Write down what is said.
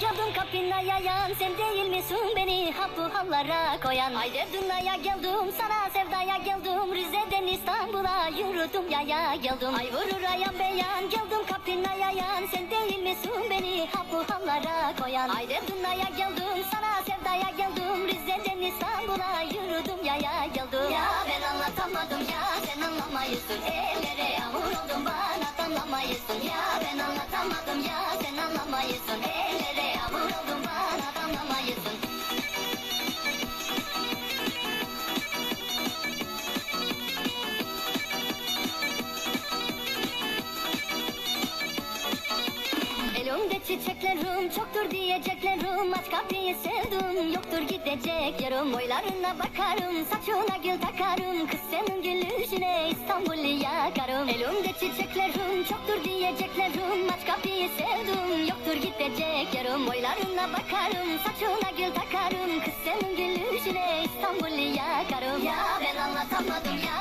Geldim kapına yayan Sen değil misin beni hap bu hallara koyan? Haydi dünyaya geldim sana sevdaya geldim Rize'den İstanbul'a yürüdüm yaya geldim. Ay vurur ayan beyan Geldim kapına yayan Sen değil misin beni hap bu hallara koyan? Haydi dünyaya geldim sana sevdaya geldim Rize'den İstanbul'a yürüdüm yaya geldim. Ya ben anlatamadım ya sen anlamayısın. Ellere yağmur oldum bana anlamayısın Ya ben anlatamadım ya sen anlamayısın Elimde çiçeklerim çoktur diyeceklerim. Aç kapıyı sevdim yoktur gidecek yarım. Oylarına bakarım saçına gül takarım. Kız senin gülüşüne İstanbul'u yakarım. Elimde çiçeklerim çoktur diyeceklerim. Aç kapıyı sevdim yoktur gidecek yarım. Oylarına bakarım saçına gül takarım. Kız senin gülüşüne İstanbul'u yakarım. Ya ben anlatamadım ya